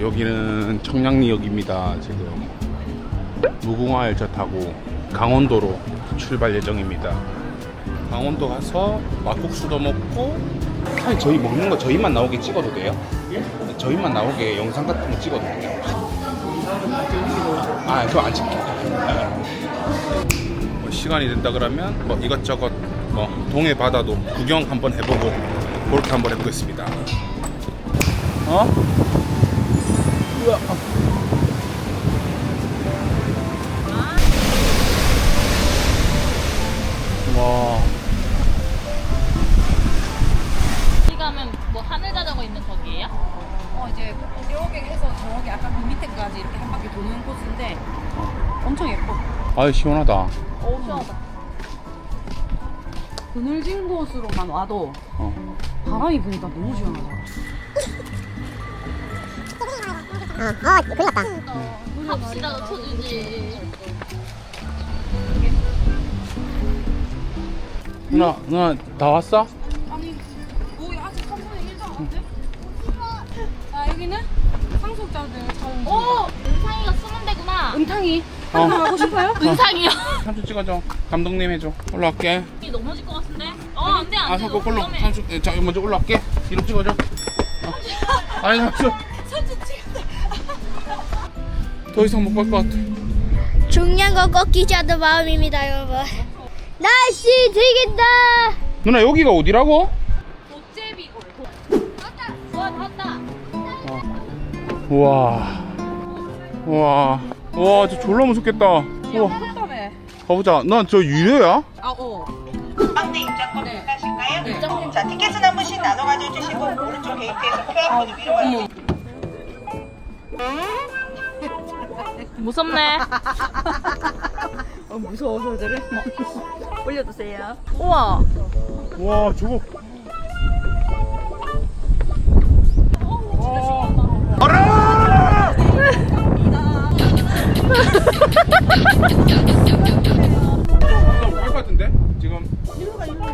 여기는 청량리역입니다. 지금 무궁화 열차 타고 강원도로 출발 예정입니다. 강원도 가서 막국수도 먹고 사실 저희 먹는 거 저희만 나오게 찍어도 돼요? 저희만 나오게 영상 같은 거 찍어도 돼요? 아 그거 안 찍게. 뭐 시간이 된다 그러면 뭐 이것저것 뭐 동해 바다도 구경 한번 해보고 그렇게 한번 해보겠습니다. 어? 우와. 와. 여기 가면 뭐 하늘 자전거 있는 거기예요? 어 이제 이렇게 해서 저기 약간 그 밑에까지 이렇게 한 바퀴 도는 코스인데 엄청 예뻐. 아 시원하다. 어 시원하다. 그늘진 곳으로만 와도 어. 바람이 부니까 너무 시원하다. 합시다 쳐주지. 누나 누나 다 왔어? 아니 뭐 아직 3분의 1도 안 왔대? 아 여기는 상속자들 차원. 오! 은상이가 숨은 데구나. 은탕이 어. 한번 가고 싶어요? 은상이요. 삼촌 찍어줘. 감독님 해줘. 올라갈게. 이 넘어질 것 같은데? 어, 안 돼, 안아 돼. 삼촌 꼴로 위험해. 삼촌 예, 자 먼저 올라갈게. 뒤로 찍어줘. 어. 아니 삼촌. 더 이상 못 갈 것 같아. 중요한 건 꺾이지 않는 마음입니다, 여러분. 날씨 되겠다. 누나 여기가 어디라고? 도제비골. 도... 와, 닿았다. 우와. 우와. 와, 저 졸라 무섭겠다. 우와. 가보자. 난 저 유료야? 아 어. 빵대 입장권 네. 하실까요? 자, 티켓은 한 분씩 나눠 가져주시고 오른쪽 게이트에서 QR코드 위로 가주세요. 무섭네. 어 무서워서 저래. 올려주세요. 우와. 와, 저거. 못갈것 같은데? 지금.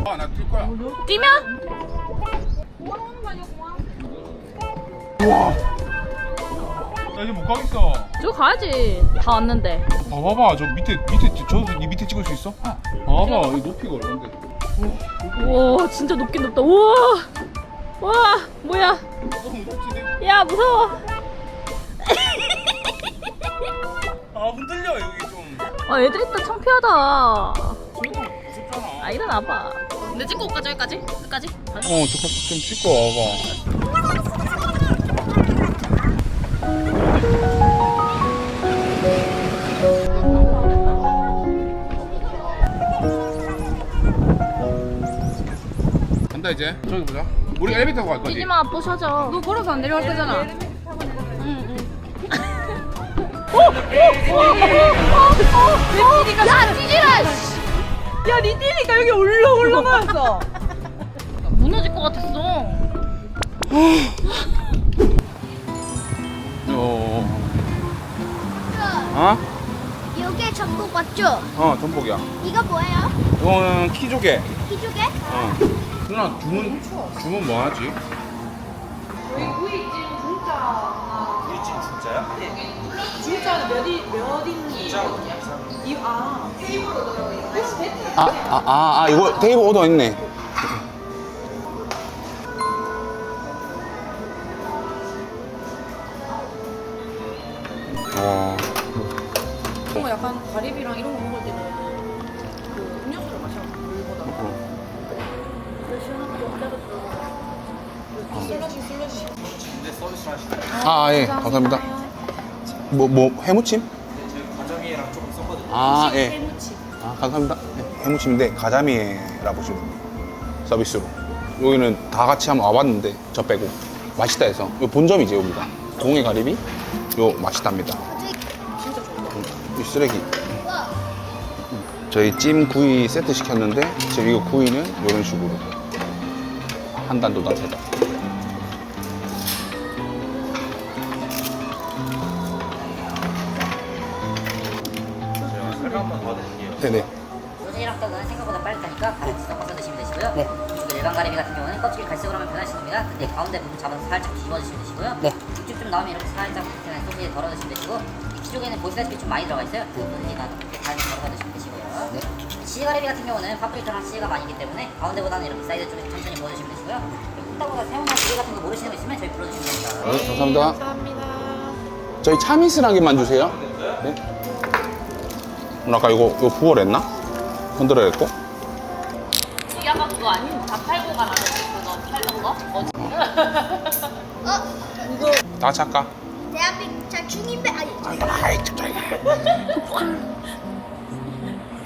아, 나 뛸 거야. 뛰면? 우와. 나 이제 못 가겠어. 저 가야지. 다 왔는데. 봐봐봐, 저 밑에 밑에 저이 밑에 찍을 수 있어? 봐봐, 이 높이가 얼마인데? 우와, 진짜 높긴 높다. 우와. 와, 뭐야. 너무. 야, 무서워. 아, 흔들려 여기 좀. 아, 애들 있다 창피하다. 무섭잖아. 아, 일어나봐. 근데 찍고 올까지 여기까지? 끝까지? 어, 저거 좀 찍고 와봐. 간다 이제. 저기 보자. 우리 엘리베이터 타고 갈 거지? 뛰지마, 부셔져. 너 걸어서 안 내려갈 거잖아. 야, 뛰지마! 야 니띠니까 여기 올라 올라가였어. 무너질 것 같았어. 어. 어? 이게 전복 맞죠? 어, 전복이야. 이거 뭐예요? 이거는 키조개. 기조개? 어. 누나 주문 주문 뭐 하지? 진짜 몇이 몇 인지. 이아 아, 아, 아, 아 이거 테이블 오더 있네. 어. 이런 거 약간 가리비랑 이런 거 먹을 때는 아, 예, 감사합니다. 뭐, 뭐, 해무침? 조금 섞거든요. 아, 예. 해무침. 아, 감사합니다. 네, 해무침인데, 가자미에라 보시면 돼요. 서비스로. 여기는 다 같이 한번 와봤는데, 저 빼고. 맛있다 해서. 요 본점이지, 여기가. 동해 가리비? 요 맛있답니다. 음, 이 쓰레기. 음, 저희 찜 구이 세트 시켰는데, 지금 이거 구이는 이런 식으로. 한 단, 두 단, 세 단. 네네. 소세지랑 떡은 생각보다 빨리 타니까 같이 섞어서 드시면 되시고요. 네. 일반 가리비 같은 경우는 껍질 갈색으로 하면 변하시는 겁니다. 근데 가운데 부분 잡아서 살짝 뒤집어 주시면 되시고요. 네. 육즙 좀 나오면 이렇게 살짝 그냥 소스에 덜어주시면 되시고 이 키조개는 보시다시피 좀 많이 들어가 있어요. 그 부분이 나도 이렇게 잘 덜어가 드시면 되시고요. 네. 시가리비 같은 경우는 파프리카랑 씨가 많이 있기 때문에 가운데보다는 이렇게 사이드 쪽에 천천히 부어주시면 되시고요. 콩다보다 새우나 조개 같은 거 모르시는 거 있으면 저희 불러주시면 됩니다. 네, 감사합니다. 저희 참이슬 한 개만 주세요. 네. 아까 이거, 이거 부어냈나? 흔들어냈고. 이게 아까 그거 아닌 다 팔고 가라고 그거 팔던 거? 어제 어? 다 착까? 대한민국 자 중인배 아니. 아이, 아이, 갑자기.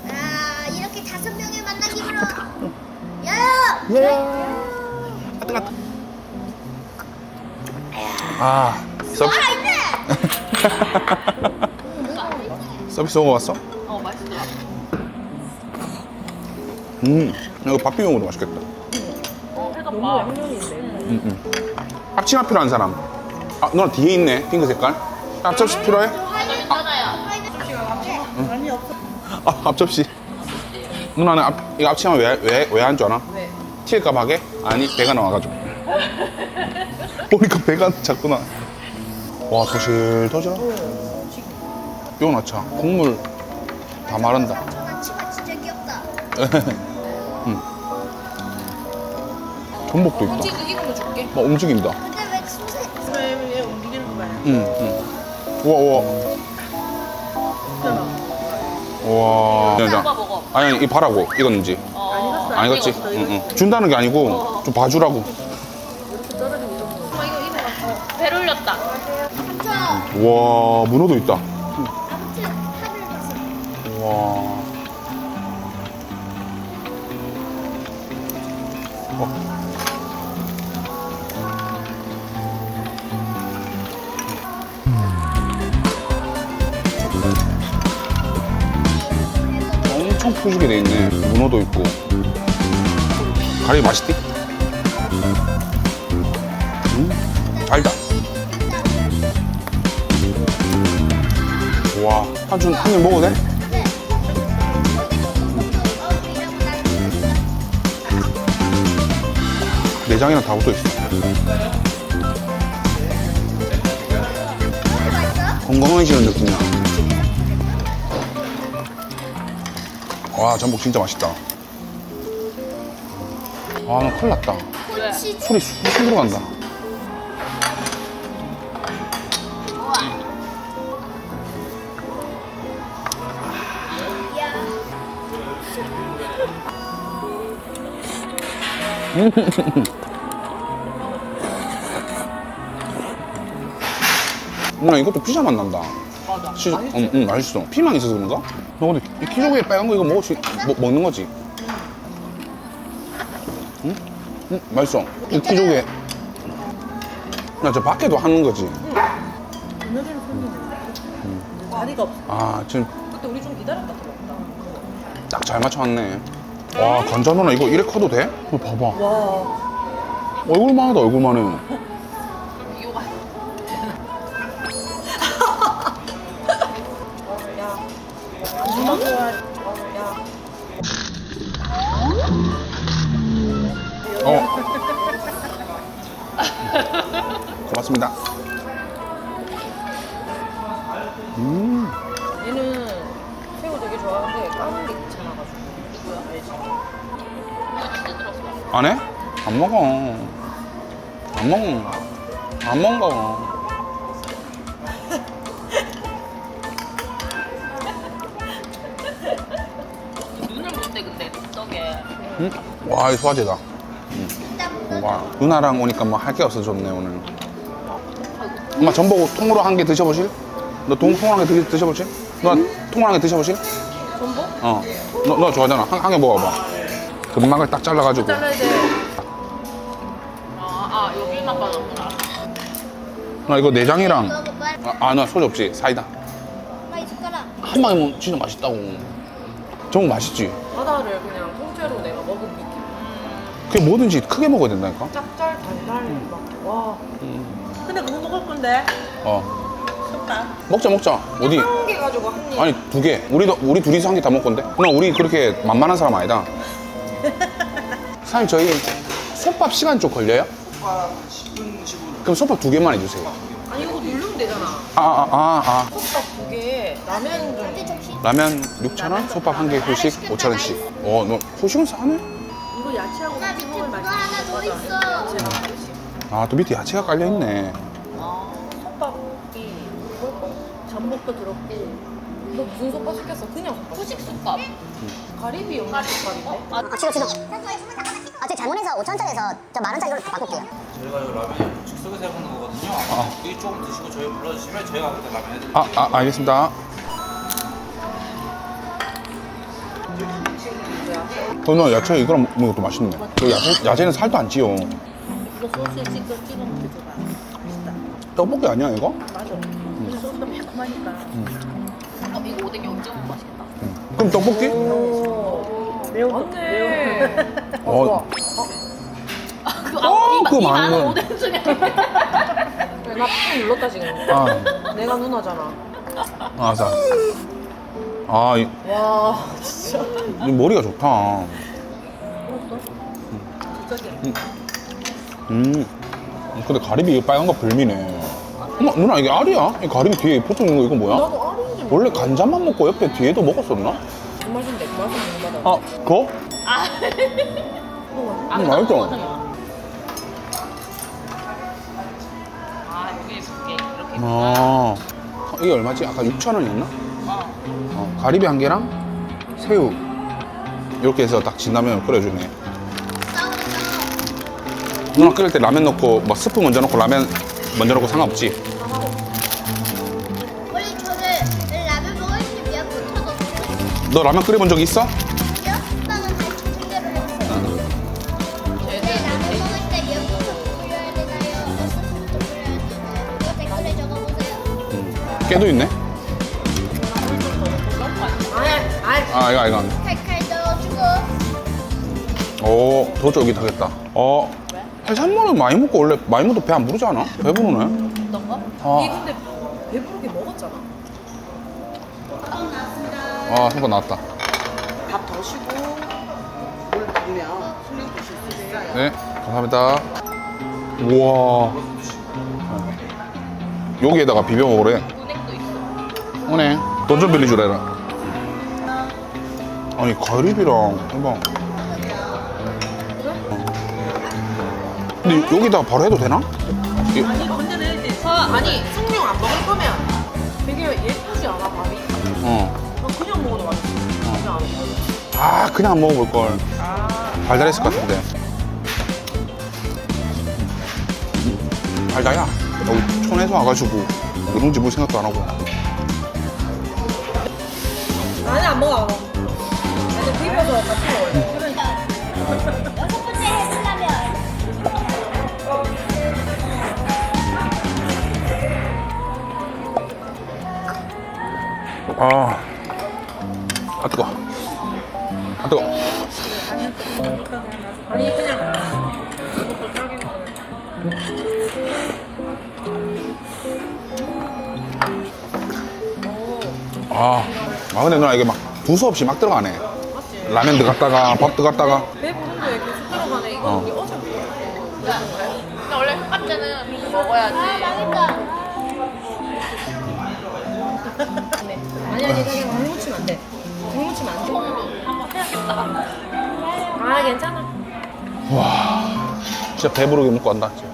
아 이렇게 다섯 명을 만난 기분으로. 야. 예. 갔다, 갔다. 아, 서비스. 아 있네. 서비스 오고 왔어? 어 맛있더라 음, 이거 밥 비벼 먹어도 맛있겠다. 어 해덮밥 음, 음. 앞치마 필요한 사람. 아, 누나 뒤에 있네. 핑크 색깔. 앞접시 필요해? 저 있잖아요 아, 앞접시. 누나는 앞, 이거 앞치마 왜, 왜, 왜한줄 아나? 왜? 튀을까 봐 하게? 아니, 배가 나와가지고. 보니까 배가 자꾸 나. 와, 도실도실. 이건 아차. 국물 다 마른다. 저나 치마 진짜 귀엽다. 전복도 있다. 이걸로 줄게. 막 움직인다. 근데 왜 소세? 왜 움직이는 거 봐요. 응, 응. 우와, 우와. 우와. 자, 자. 먹어 먹어 아니, 아니, 이 봐라고. 익었는지. 어 안 익었지? 응, 응. 준다는 게 아니고, 좀 봐주라고. 배 올렸다 삼촌. 우와, 문어도 있다. 아무튼 하늘 봤어. 우와. 어. 엄청 푸지게 돼 있네. 문어도 있고. 가리 맛있디? 음, 달다. 와, 한준 한입 먹어도 돼? 내장이랑 다 붙어 있어. 건강해지는 느낌이야. 와, 전복 진짜 맛있다. 아, 나 큰일 났다. 왜? 치즈. 소리 쑥 들어간다. 야. 누나 이것도 피자 맛 난다. 맞아 치, 응, 응, 맛있어. 피망 있어서 그런가? 너 근데 이 키조개 빨간 거 이거 먹을 수, 먹, 먹는 거지? 응? 응, 맛있어. 이 키조개. 나 저 밖에도 하는 거지. 다리가 없어. 아, 지금 그때 우리 좀 기다렸다 들었다. 딱 잘 맞춰왔네. 와, 관자 누나 이거 이래 커도 돼? 이거 봐봐. 와. 얼굴만 하다, 얼굴만 해. 고맙습니다. 음, 얘는 새우 되게 좋아하는데 까는 게 귀찮아가지고. 누구야? 알지? 이거 진짜 들었어 안 해? 안 먹어. 안 먹어. 안 먹어. 눈을 근데 응? 와, 이 소화제다. 일단 와, 누나랑 오니까 뭐 할 게 없어 좋네, 오늘. 엄마 전복 통으로 한 개 드셔보실? 너 통, 통으로 한 개 드셔보실? 누나 통으로 한 개 드셔보실? 전복? 어. 너, 너 좋아하잖아. 한, 한개 먹어봐. 금막을 딱 잘라가지고. 잘라야 돼. 아 아 여기만 빠졌구나 나 이거 내장이랑. 먹어봐. 아, 아, 나 소주 없지. 사이다. 엄마 이 숟가락. 한 방에 먹으면 진짜 맛있다고. 정말 맛있지? 바다를 그냥 통째로 내가 먹은 느낌. 그게 뭐든지 크게 먹어야 된다니까? 짭짤 달달 막. 와. 근데 그거 먹을 건데. 어. 숟갈. 먹자, 먹자. 어디? 한개 가지고 한 입. 아니, 두 개. 우리도, 우리 둘이서 한 개 다 먹을 건데? 누나, 우리 그렇게 만만한 사람 아니다. 사장님, 저희 솥밥 시간 좀 걸려요? 솥밥 10분, 15분. 그럼 솥밥 두 개만 해주세요. 아니 이거 누르면 되잖아. 아, 아, 아, 아. 솥밥 두 개, 라면 좀. 라면 6,000원, 솥밥 한 개 후식 5,000원씩. 어, 너 후식은 싸네? 이거 야채하고 나 같이 먹을 그거 맛이 하나 더 있어. 아, 또 밑에 야채가 깔려있네. 솥밥이 전복도 들었고. 너 무슨 솥밥 시켰어? 그냥. 후식 솥밥. 가리비 연어 솥밥인데? 아, 지금 지금. 아, 제가 잘못해서 5천원짜리에서 저 만 원짜리로 바꿀게요. 저희가 이 라면이 즉석에서 해먹는 거거든요. 이게 조금 드시고 저희 불러주시면 저희가 그때 라면 해드릴게요. 아, 아, 알겠습니다. 어, 너 야채 이거랑 먹는 것도 맛있네. 저 야채, 야채는 살도 안 찌요. 이거 소스에 찍어 찍어 먹는 게 좋아. 맛있다. 떡볶이 아니야, 이거? 맞아. 근데 소스가 매콤하니까. 어, 이거 오뎅이 먹으면 맛있겠다. 그럼 떡볶이? 매웠네. 어, 그, 어, 이, 그거 이 많은 많은 오뎅 중에. 나좀 눌렀다 지금. 아, 내가 누나잖아. 아, 자. 아, 이, 와 진짜. 이 머리가 좋다. 음. 근데 가리비 이거 빨간 거 별미네. 어머, 누나 이게 알이야? 이 가리비 뒤에 붙어 있는 거 이거 뭐야? 나도 알인지 원래 간장만 먹고 옆에 뒤에도 먹었었나? 맛인데? 그 맛은 못 받아. 아, 그거? 음, 맛있어. 아, 여기 이렇게, 이렇게. 아, 이게 얼마지? 아까 6,000원이었나? 어, 가리비 한 개랑 새우. 이렇게 해서 딱 진라면을 끓여주네. 누나 끓일 때 라면 넣고, 뭐 스프 먼저 넣고 라면 먼저 넣고 상관없지? 원래 저는 라면 먹을 때 미역 붙여서 너 라면 끓여본 적 있어? 미역국빵은 같이 통째로 했어요. 근데 라면 먹을 때 미역국빵 끓여야 되나요? 소스부터 끓여야 되나요? 이거 댓글에 적어보세요. 깨도 있네? 아, 이거, 이거. 칼칼 넣어주고 오, 더 쫄깃하겠다. 어, 해산물은 많이 먹고 원래 많이 먹어도 배 안 부르지 않아? 배부르네. 어떤 거? 이 아, 근데 배부르게 먹었잖아. 아, 한번 나왔다. 밥 더 쉬고 물 부으면 술이 드실 수 있어요. 네, 감사합니다. 우와. 여기에다가 비벼 먹으래. 은행도 있어. 오네. 돈 좀 빌려주래라. 아니, 가리비랑 대박. 근데 여기다가 바로 해도 되나? 이- 아니 근데는 이제 아니 숭늉 안 먹을 거면 되게 예쁘지 않아 밥이? 어. 난 그냥 먹어도 맛있어. 그냥 안 먹어. 아, 그냥 먹어볼 걸. 달달했을 것 같은데. 음, 달달야. 여기 촌에서 와가지고 누룽지 물 생각도 안 하고. 아니 안 먹어 안 먹어. 아니 비벼서 같이 먹을래. 아, 아 뜨거. 아 뜨거. 아니 그냥 아, 아 근데 누나 이게 막 두서없이 막 들어가네. 라면 들어갔다가 밥 들어갔다가. 배부른데 계속 들어가네. 이거 어. 어제 근데 원래 흑밥 때는 먹어야지. 아니 아니 그냥 물 묻히면 안 돼. 물 묻히면 안 돼. 한번 해야겠다. 아 괜찮아. 와, 진짜 배부르게 먹고 간다. 진짜.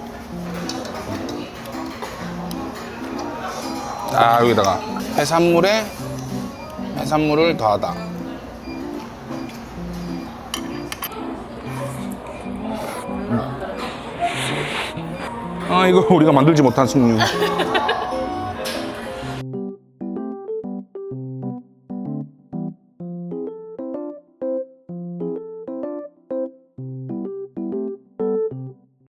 아 여기다가 해산물에 해산물을 더하다. 아 이거 우리가 만들지 못한 숙류.